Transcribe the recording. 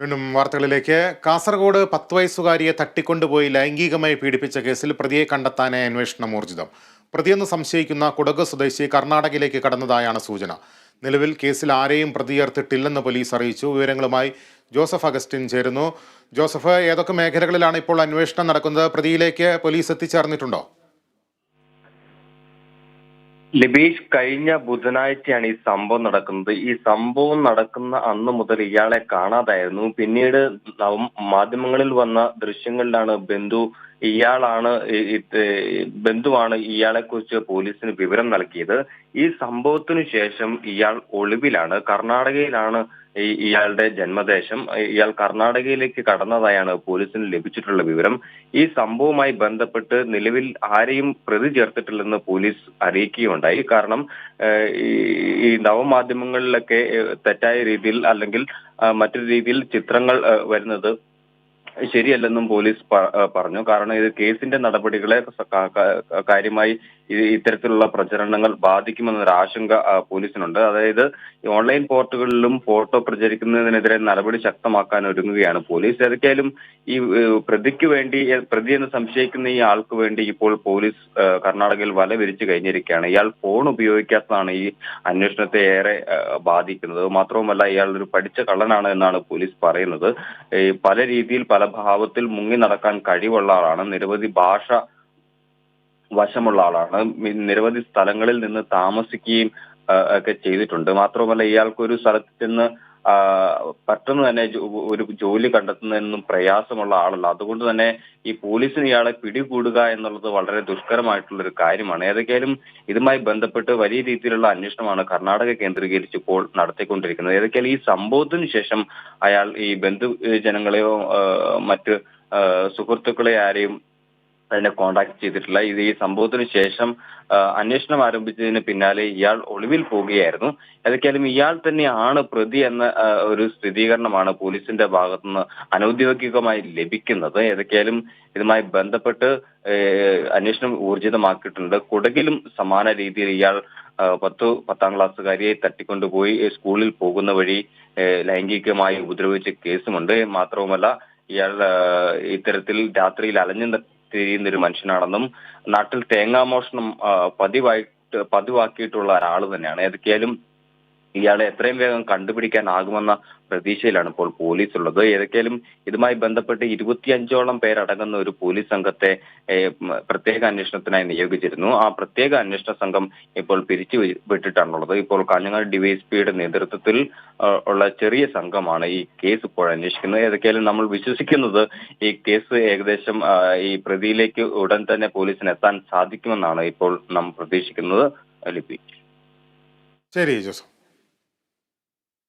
വീണ്ടും വാർത്തകളിലേക്ക്. കാസർഗോഡ് പത്ത് വയസ്സുകാരിയെ തട്ടിക്കൊണ്ടുപോയി ലൈംഗികമായി പീഡിപ്പിച്ച കേസിൽ പ്രതിയെ കണ്ടെത്താനായി അന്വേഷണം ഊർജിതം. പ്രതിയെന്ന് സംശയിക്കുന്ന കുടക് സ്വദേശി കർണാടകയിലേക്ക് കടന്നതായാണ് സൂചന. നിലവിൽ കേസിൽ ആരെയും പ്രതിയേർത്തിട്ടില്ലെന്ന് പോലീസ് അറിയിച്ചു. വിവരങ്ങളുമായി ജോസഫ് അഗസ്റ്റിൻ ചേരുന്നു. ജോസഫ് ഏതൊക്കെ മേഖലകളിലാണ് ഇപ്പോൾ അന്വേഷണം നടക്കുന്നത്? പ്രതിയിലേക്ക് പോലീസ് എത്തിച്ചേർന്നിട്ടുണ്ടോ? ലിബീഷ് കഴിഞ്ഞ ബുധനാഴ്ചയാണ് ഈ സംഭവം നടക്കുന്നത്. ഈ സംഭവം നടക്കുന്ന അന്ന് മുതൽ ഇയാളെ കാണാതായിരുന്നു. പിന്നീട് മാധ്യമങ്ങളിൽ വന്ന ദൃശ്യങ്ങളിലാണ് ബന്ധു ഇയാളാണ് ബന്ധുവാണ് ഇയാളെ കുറിച്ച് പോലീസിന് വിവരം നൽകിയത്. ഈ സംഭവത്തിനു ശേഷം ഇയാൾ ഒളിവിലാണ്. കർണാടകയിലാണ് ഇയാളുടെ ജന്മദേശം. ഇയാൾ കർണാടകയിലേക്ക് കടന്നതായാണ് പോലീസിന് ലഭിച്ചിട്ടുള്ള വിവരം. ഈ സംഭവവുമായി ബന്ധപ്പെട്ട് നിലവിൽ ആരെയും പ്രതി ചേർത്തിട്ടില്ലെന്ന് പോലീസ് അറിയിക്കുകയുണ്ടായി. കാരണം ഈ- നവമാധ്യമങ്ങളിലൊക്കെ തെറ്റായ രീതിയിൽ അല്ലെങ്കിൽ മറ്റൊരു രീതിയിൽ ചിത്രങ്ങൾ വരുന്നത് ശരിയല്ലെന്നും പോലീസ് പറഞ്ഞു. കാരണം ഇത് കേസിന്റെ നടപടികളെ കാര്യമായി ഇത്തരത്തിലുള്ള പ്രചരണങ്ങൾ ബാധിക്കുമെന്നൊരു ആശങ്ക പോലീസിനുണ്ട്. അതായത് ഓൺലൈൻ പോർട്ടുകളിലും ഫോട്ടോ പ്രചരിക്കുന്നതിനെതിരെ നടപടി ശക്തമാക്കാൻ ഒരുങ്ങുകയാണ് പോലീസ്. ഏതൊക്കെയായാലും ഈ പ്രതിക്ക് വേണ്ടി പ്രതി എന്ന് സംശയിക്കുന്ന ഈ ആൾക്ക് വേണ്ടി ഇപ്പോൾ പോലീസ് കർണാടകയിൽ വല വിരിച്ചു കഴിഞ്ഞിരിക്കുകയാണ്. ഇയാൾ ഫോൺ ഉപയോഗിക്കാത്തതാണ് ഈ അന്വേഷണത്തെ ഏറെ ബാധിക്കുന്നത്. മാത്രവുമല്ല ഇയാൾ ഒരു പഠിച്ച കള്ളനാണ് എന്നാണ് പോലീസ് പറയുന്നത്. പല രീതിയിൽ പല ഭാവത്തിൽ മുങ്ങി നടക്കാൻ കഴിവുള്ള ആളാണ്. നിരവധി ഭാഷ വശമുള്ള ആളാണ്. നിരവധി സ്ഥലങ്ങളിൽ നിന്ന് താമസിക്കുകയും ഒക്കെ ചെയ്തിട്ടുണ്ട്. മാത്രമല്ല ഇയാൾക്ക് ഒരു സ്ഥലത്ത് ചെന്ന് പെട്ടെന്ന് തന്നെ ഒരു ജോലി കണ്ടെത്തുന്നതിനൊന്നും പ്രയാസമുള്ള ആളല്ല. അതുകൊണ്ട് തന്നെ ഈ പോലീസിന് ഇയാളെ പിടികൂടുക എന്നുള്ളത് വളരെ ദുഷ്കരമായിട്ടുള്ള ഒരു കാര്യമാണ്. ഏതൊക്കെയാലും ഇതുമായി ബന്ധപ്പെട്ട് വലിയ രീതിയിലുള്ള അന്വേഷണമാണ് കർണാടക കേന്ദ്രീകരിച്ച് ഇപ്പോൾ നടത്തിക്കൊണ്ടിരിക്കുന്നത്. ഏതൊക്കെയാലും ഈ സംഭവത്തിന് ശേഷം അയാൾ ഈ ബന്ധുജനങ്ങളെയോ മറ്റ് സുഹൃത്തുക്കളെ ആരെയും അതിനെ കോണ്ടാക്ട് ചെയ്തിട്ടില്ല. ഇത് ഈ സംഭവത്തിന് ശേഷം അന്വേഷണം ആരംഭിച്ചതിന് പിന്നാലെ ഇയാൾ ഒളിവിൽ പോവുകയായിരുന്നു. ഏതൊക്കെയാലും ഇയാൾ തന്നെയാണ് പ്രതി എന്ന ഒരു സ്ഥിരീകരണമാണ് പോലീസിന്റെ ഭാഗത്തുനിന്ന് അനൌദ്യോഗികമായി ലഭിക്കുന്നത്. ഏതൊക്കെയാലും ഇതുമായി ബന്ധപ്പെട്ട് അന്വേഷണം ഊർജിതമാക്കിയിട്ടുണ്ട്. കുടകിലും സമാന രീതിയിൽ ഇയാൾ പത്ത് പത്താം ക്ലാസ്സുകാരിയെ തട്ടിക്കൊണ്ടുപോയി സ്കൂളിൽ പോകുന്ന വഴി ലൈംഗികമായി ഉപദ്രവിച്ച കേസുമുണ്ട്. മാത്രവുമല്ല ഇയാൾ ഇത്തരത്തിൽ രാത്രിയിൽ അലഞ്ഞു തിരിയുന്ന ഒരു മനുഷ്യനാണെന്നും നാട്ടിൽ തേങ്ങാമോഷണം പതിവായിട്ട് പതിവാക്കിയിട്ടുള്ള ഒരാൾ തന്നെയാണ്. ഏതൊക്കെയാലും ഇയാളെ എത്രയും വേഗം കണ്ടുപിടിക്കാനാകുമെന്ന പ്രതീക്ഷയിലാണ് ഇപ്പോൾ പോലീസ് ഉള്ളത് ഏതൊക്കെയാലും ഇതുമായി ബന്ധപ്പെട്ട് ഇരുപത്തിയഞ്ചോളം പേരടങ്ങുന്ന ഒരു പോലീസ് സംഘത്തെ പ്രത്യേക അന്വേഷണത്തിനായി നിയോഗിച്ചിരുന്നു. ആ പ്രത്യേക അന്വേഷണ സംഘം ഇപ്പോൾ പിരിച്ചു വിട്ടിട്ടാണുള്ളത്. ഇപ്പോൾ കാഞ്ഞങ്ങാട് ഡിവൈഎസ്പിയുടെ നേതൃത്വത്തിൽ ഉള്ള ചെറിയ സംഘമാണ് ഈ കേസ് ഇപ്പോൾ അന്വേഷിക്കുന്നത്. ഏതൊക്കെയാലും നമ്മൾ വിശ്വസിക്കുന്നത് ഈ കേസ് ഏകദേശം ഈ പ്രതിയിലേക്ക് ഉടൻ തന്നെ പോലീസിന് എത്താൻ സാധിക്കുമെന്നാണ് ഇപ്പോൾ നാം പ്രതീക്ഷിക്കുന്നത്. ലിപി. ശരി ജോസഫ്.